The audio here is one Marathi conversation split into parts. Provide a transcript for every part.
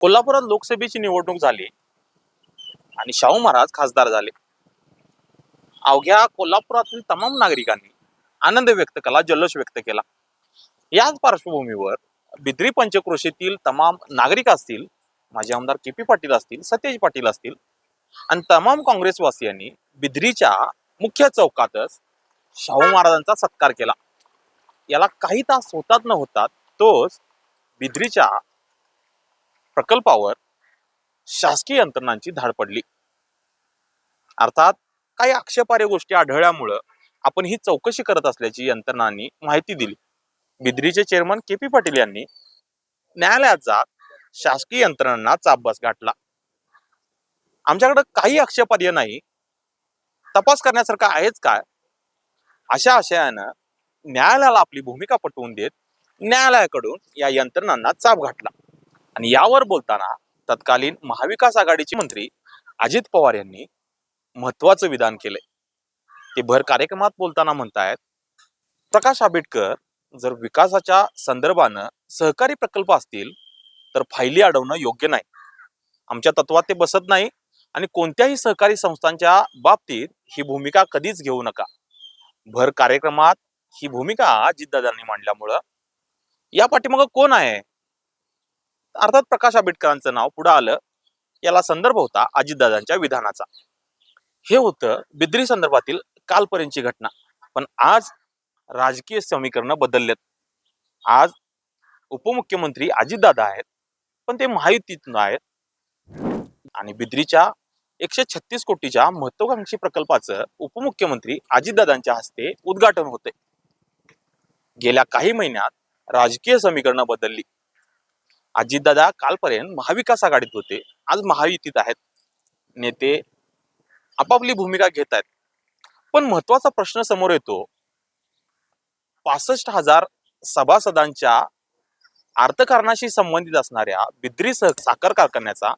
कोल्हापुरात लोकसभेची निवडणूक झाली. आणि शाहू महाराज खासदार झाले. अवघ्या कोल्हापुरातील तमाम नागरिकांनी आनंद व्यक्त केला जल्लोष व्यक्त केला. याच पार्श्वभूमीवर बिद्री पंचक्रोशीतील तमाम नागरिक असतील माझे आमदार के पी पाटील असतील सतेज पाटील असतील आणि तमाम काँग्रेसवासियांनी बिद्रीच्या मुख्य चौकातच शाहू महाराजांचा सत्कार केला. याला काही तास होतात न होतात तोच बिद्रीच्या प्रकल्पावर शासकीय यंत्रणांची धाड पडली. अर्थात काही आक्षेपार्ह गोष्टी आढळल्यामुळं आपण ही चौकशी करत असल्याची यंत्रणांनी माहिती दिली. बिद्रीचे चेअरमन के पी पाटील यांनी न्यायालयात जात शासकीय यंत्रणांना चापबास गाठला. आमच्याकडे काही आक्षेपार्ह नाही. तपास करण्यासारखं आहेच काय? अशा आशयानं न्यायालयाला आपली भूमिका पटवून देत न्यायालयाकडून या यंत्रणांना चाप घातला. आणि यावर बोलताना तत्कालीन महाविकास आघाडीचे मंत्री अजित पवार यांनी महत्वाचं विधान केलंय. ते भर कार्यक्रमात बोलताना म्हणतायत प्रकाश आंबेडकर जर विकासाच्या संदर्भानं सहकारी प्रकल्प असतील तर फायली अडवणं योग्य नाही. आमच्या तत्वात ते बसत नाही आणि कोणत्याही सहकारी संस्थांच्या बाबतीत ही भूमिका कधीच घेऊ नका. भर कार्यक्रमात ही भूमिका अजितदादांनी मांडल्यामुळं. या पाठीमागं कोण आहे? अर्थात प्रकाश आंबेडकरांचं नाव पुढे आलं याला संदर्भ होता अजितदादांच्या विधानाचा. हे होतं बिद्री संदर्भातील कालपर्यंतची घटना. पण आज राजकीय समीकरणं बदललेत. आज उपमुख्यमंत्री अजितदादा आहेत पण ते महायुतीत आहेत. आणि बिद्रीच्या एकशे छत्तीस कोटीच्या महत्वाकांक्षी प्रकल्पाचं उपमुख्यमंत्री अजितदादांच्या हस्ते उद्घाटन होते गेल्या काही महिन्यात राजकीय समीकरणं बदलली. अजितदादा कालपर्यंत महाविकास आघाडीत होते. आज महायुतीत आहेत. नेते आपापली भूमिका घेत आहेत. पण महत्त्वाचा प्रश्न समोर येतो. पासष्ट हजार सभासदांच्या अर्थकारणाशी संबंधित असणाऱ्या बिद्री सह साखर कारखान्याचा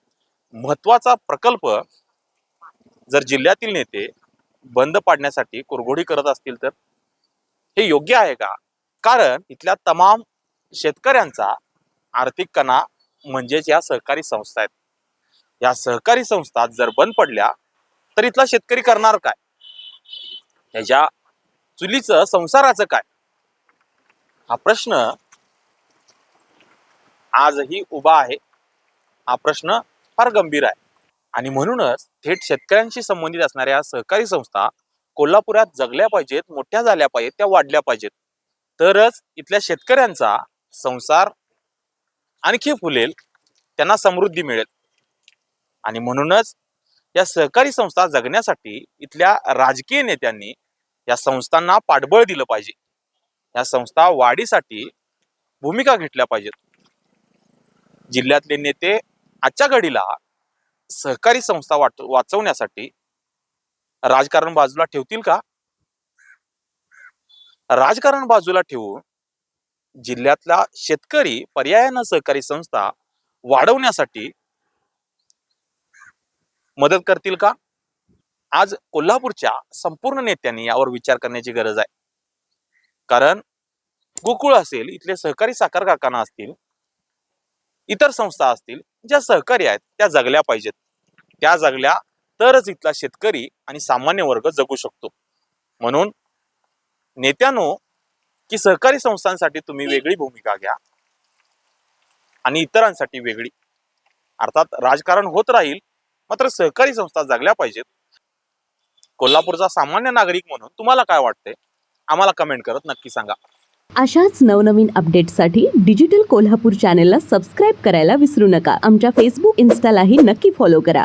महत्त्वाचा प्रकल्प जर जिल्ह्यातील नेते बंद पाडण्यासाठी कुरघोडी करत असतील तर हे योग्य आहे का? कारण इथल्या तमाम शेतकऱ्यांचा आर्थिक कणा म्हणजेच या सहकारी संस्था आहेत. या सहकारी संस्था जर बंद पडल्या तर इथला शेतकरी करणार काय? त्याच्या चुलीचं संसाराचं काय? हा प्रश्न आजही उभा आहे. हा प्रश्न फार गंभीर आहे. आणि म्हणूनच थेट शेतकऱ्यांशी संबंधित असणाऱ्या सहकारी संस्था कोल्हापुरात जगल्या पाहिजेत मोठ्या झाल्या पाहिजेत त्या वाढल्या पाहिजेत. तरच इथल्या शेतकऱ्यांचा संसार आणखी फुलेल त्यांना समृद्धी मिळेल. आणि म्हणूनच या सहकारी संस्था जगण्यासाठी इथल्या राजकीय नेत्यांनी या संस्थांना पाठबळ दिलं पाहिजे. या संस्था वाढीसाठी भूमिका घेतल्या पाहिजेत. जिल्ह्यातले नेते आजच्या घडीला सहकारी संस्था वाट वाचवण्यासाठी राजकारण बाजूला ठेवतील का? राजकारण बाजूला ठेवून जिल्ह्यातला शेतकरी पर्यायानं सहकारी संस्था वाढवण्यासाठी मदत करतील का? आज कोल्हापूरच्या संपूर्ण नेत्यांनी यावर विचार करण्याची गरज आहे. कारण गोकुळ असेल इथले सहकारी साखर कारखाना असतील इतर संस्था असतील ज्या सहकारी आहेत त्या जगल्या पाहिजेत. त्या जगल्या तरच इथला शेतकरी आणि सामान्य वर्ग जगू शकतो. म्हणून नेत्यानो की सहकारी संस्थांसाठी तुम्ही वेगळी भूमिका घ्या. आणि इतरांसाठी वेगळी. अर्थात राजकारण होत राहील मात्र सहकारी संस्था जगल्या पाहिजेत. कोल्हापूरचा सामान्य नागरिक म्हणून तुम्हाला काय वाटतंय? आम्हाला कमेंट करत नक्की सांगा. अशाच नवनवीन अपडेट्ससाठी डिजिटल कोल्हापूर चॅनेलला सबस्क्राईब करायला विसरू नका. आमच्या फेसबुक इन्स्टालाही नक्की फॉलो करा.